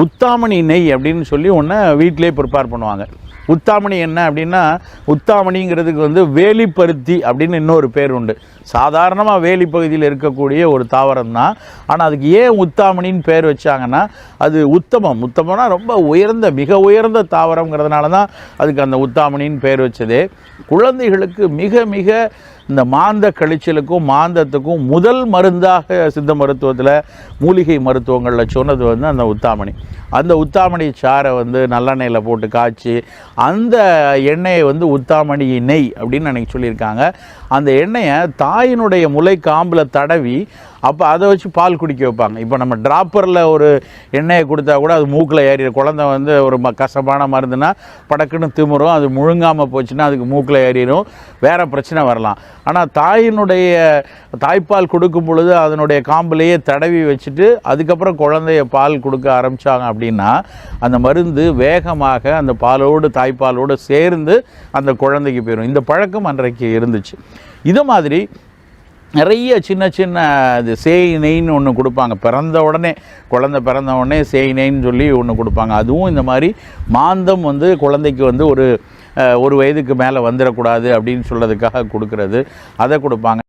உத்தாமணி நெய் அப்படின்னு சொல்லி ஒன்று வீட்டிலே ப்ரிப்பேர் பண்ணுவாங்க. உத்தாமணி என்ன அப்படின்னா உத்தாமணிங்கிறதுக்கு வந்து வேலிப்பருத்தி அப்படின்னு இன்னொரு பேர் உண்டு. சாதாரணமாக வேலி பகுதியில் இருக்கக்கூடிய ஒரு தாவரம் தான் ஆனால் அதுக்கு ஏன் உத்தாமணின்னு பேர் வச்சாங்கன்னா அது உத்தமம். உத்தமம்னா ரொம்ப உயர்ந்த மிக உயர்ந்த தாவரங்கிறதுனால தான் அதுக்கு அந்த உத்தாமணின்னு பேர் வச்சதே. குழந்தைகளுக்கு மிக மிக இந்த மாந்த கழிச்சலுக்கும் மாந்தத்துக்கும் முதல் மருந்தாக சித்த மருத்துவத்தில் மூலிகை மருத்துவங்களில் சொன்னது வந்து அந்த உத்தாமணி. அந்த உத்தாமணி சாறை வந்து நல்லெண்ணெயில் போட்டு காய்ச்சி அந்த எண்ணெயை வந்து உத்தாமணி நெய் அப்படின்னு அன்றைக்கி சொல்லியிருக்காங்க. அந்த எண்ணெயை தாயினுடைய முளை காம்பில் தடவி அப்போ அதை வச்சு பால் குடிக்க வைப்பாங்க. இப்போ நம்ம ட்ராப்பரில் ஒரு எண்ணெயை கொடுத்தா கூட அது மூக்கில் ஏறி குழந்தை வந்து ஒரு ம கசப்பான மருந்துனா படக்குன்னு திமுறும் அது முழுங்காமல் போச்சுன்னா அதுக்கு மூக்கில் ஏறிடும். வேறு பிரச்சனை வரலாம். ஆனால் தாயினுடைய தாய்ப்பால் கொடுக்கும் பொழுது அதனுடைய காம்பிலேயே தடவி வச்சுட்டு அதுக்கப்புறம் குழந்தைய பால் கொடுக்க ஆரம்பித்தாங்க அப்படின்னா அந்த மருந்து வேகமாக அந்த பாலோடு தாய்ப்பாலோடு சேர்ந்து அந்த குழந்தைக்கு போயிடும் இந்த பழக்கம் அன்றைக்கு இருந்துச்சு. இது மாதிரி நிறைய சின்ன சின்ன இது சேய் நெய்ன்னு ஒன்று கொடுப்பாங்க. பிறந்த உடனே குழந்த பிறந்த உடனே சேய் நெய்ன்னு சொல்லி ஒன்று கொடுப்பாங்க. அதுவும் இந்த மாதிரி மாந்தம் வந்து குழந்தைக்கு வந்து ஒரு ஒரு வயதுக்கு மேலே வந்துடக்கூடாது அப்படின்னு சொல்கிறதுக்காக கொடுக்கறது. அதை கொடுப்பாங்க.